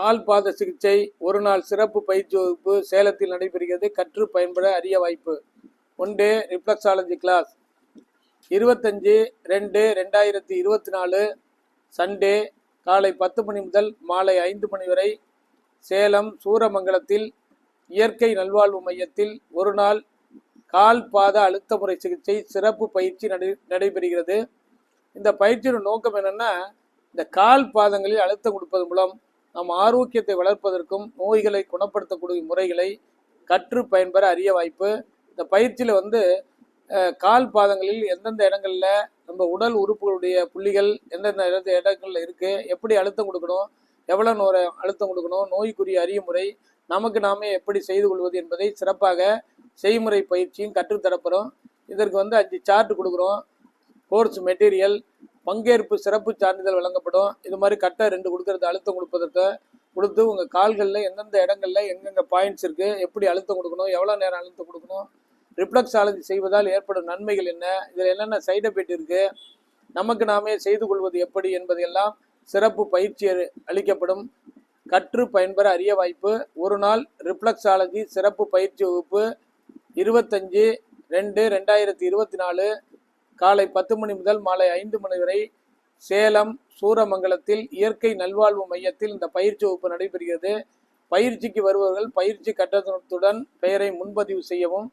கால் பாத சிகிச்சை ஒரு நாள் சிறப்பு பயிற்சி வகுப்பு சேலத்தில் நடைபெறுகிறது. கற்று பயன்பட அரிய வாய்ப்பு. One day reflexology class. இருபத்தஞ்சு ரெண்டு ரெண்டாயிரத்தி இருபத்தி நாலு சண்டே காலை பத்து மணி முதல் மாலை ஐந்து மணி வரை சேலம் சூரமங்கலத்தில் இயற்கை நல்வாழ்வு மையத்தில் ஒரு நாள் கால் பாத அழுத்த முறை சிகிச்சை சிறப்பு பயிற்சி நடை நடைபெறுகிறது. இந்த பயிற்சியின் நோக்கம் என்னென்னா இந்த கால் பாதங்களில் அழுத்தம் கொடுப்பதன் மூலம் நம் ஆரோக்கியத்தை வளர்ப்பதற்கும் நோய்களை குணப்படுத்தக்கூடிய முறைகளை கற்று பயன்பெற அரிய வாய்ப்பு. இந்த பயிற்சியில் வந்து கால் பாதங்களில் எந்தெந்த இடங்களில் நம்ம உடல் உறுப்புகளுடைய புள்ளிகள் எந்தெந்த இடத்து இடங்கள்ல இருக்குது எப்படி அழுத்தம் கொடுக்கணும் எவ்வளோ நோர அழுத்தம் கொடுக்கணும் நோய்க்குரிய அரிய முறை நமக்கு நாமே எப்படி செய்து கொள்வது என்பதை சிறப்பாக செய்முறை பயிற்சியும் கற்றுத்தரப்போகிறோம் இதற்கு வந்து அஞ்சு சார்ட் கொடுக்குறோம். கோர்ஸ் மெட்டீரியல் பங்கேற்பு சிறப்பு சான்றிதழ் வழங்கப்படும். இது மாதிரி கட்டை ரெண்டு கொடுக்கறது அழுத்தம் கொடுப்பதற்கு கொடுத்து உங்கள் கால்களில் எந்தெந்த இடங்களில் எங்கெங்க பாயிண்ட்ஸ் இருக்குது எப்படி அழுத்தம் கொடுக்கணும் எவ்வளோ நேரம் அழுத்தம் கொடுக்கணும் ரிஃப்ளக்ஸாலஜி செய்வதால் ஏற்படும் நன்மைகள் என்ன இதில் என்னென்ன சைடு எஃபெக்ட் இருக்குது நமக்கு நாமே செய்து கொள்வது எப்படி என்பதையெல்லாம் சிறப்பு பயிற்சி அளிக்கப்படும். கற்று பயன்பெற அரிய வாய்ப்பு ஒரு நாள் ரிஃப்ளக்ஸாலஜி சிறப்பு பயிற்சி வகுப்பு இருபத்தஞ்சு ரெண்டு ரெண்டாயிரத்தி இருபத்தி நாலு காலை பத்து மணி முதல் மாலை ஐந்து மணி வரை சேலம் சூரமங்கலத்தில் இயற்கை நல்வாழ்வு மையத்தில் இந்த பயிற்சி வகுப்பு நடைபெறுகிறது. பயிற்சிக்கு வருபவர்கள் பயிற்சி கட்டணத்துடன் பெயரை முன்பதிவு செய்யவும்.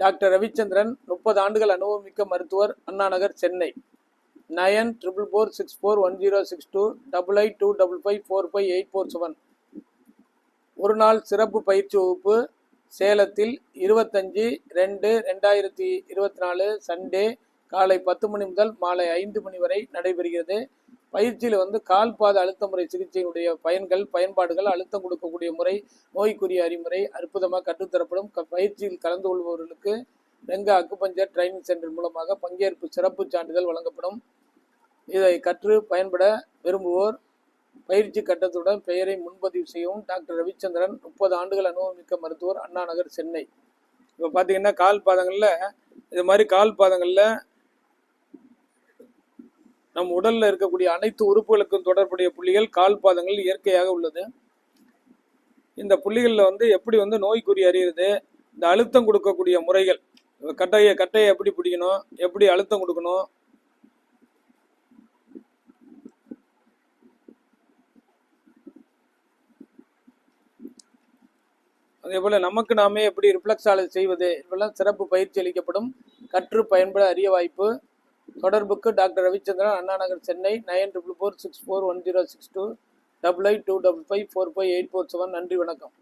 டாக்டர் ரவிச்சந்திரன் முப்பது ஆண்டுகள் அனுபவமிக்க மருத்துவர் Anna Nagar Chennai. Nine triple four six four one zero six two double eight two double five four five eight four seven. ஒரு நாள் சிறப்பு பயிற்சி வகுப்பு சேலத்தில் இருபத்தஞ்சி ரெண்டு ரெண்டாயிரத்தி இருபத்தி நாலு சண்டே காலை பத்து மணி முதல் மாலை ஐந்து மணி வரை நடைபெறுகிறது. பயிற்சியில் வந்து கால்பாத அழுத்த முறை சிகிச்சையினுடைய பயன்கள் பயன்பாடுகள் அழுத்தம் கொடுக்கக்கூடிய முறை நோய்க்குரிய அறிமுறை அற்புதமாக கற்றுத்தரப்படும். க- பயிற்சியில் கலந்து கொள்பவர்களுக்கு ரெங்க அக்குபஞ்சர் ட்ரைனிங் சென்டர் மூலமாக பங்கேற்பு சிறப்பு சான்றிதழ் வழங்கப்படும். இதை கற்று பயன்பட விரும்புவோர் பயிற்சி கட்டத்துடன் பெயரை முன்பதிவு செய்யவும் டாக்டர் ரவிச்சந்திரன் முப்பது ஆண்டுகள் அனுபவமிக்க மருத்துவர் அண்ணா நகர் சென்னை. இப்போ பார்த்தீங்கன்னா கால் பாதங்களில் இது மாதிரி கால் பாதங்களில் நம் உடலில் இருக்கக்கூடிய அனைத்து உறுப்புகளுக்கும் தொடர்புடைய புள்ளிகள் கால் பாதங்கள் இயற்கையாக உள்ளது. இந்த புள்ளிகளில் வந்து எப்படி வந்து நோய்க்குறி அறியுது இந்த அழுத்தம் கொடுக்கக்கூடிய முறைகள் கட்டையை கட்டையை எப்படி பிடிக்கணும் எப்படி அழுத்தம் கொடுக்கணும் அதே போல் நமக்கு நாமே எப்படி ரிஃப்ளெக்ஸாலஜி செய்வது இதெல்லாம் சிறப்பு பயிற்சி அளிக்கப்படும். கற்று பயன்பட அரிய வாய்ப்பு. தொடர்புக்கு doctor Ravichandran Anna Nagar Chennai nine triple four six four one zero six two double eight two double five four five eight four seven நன்றி வணக்கம்.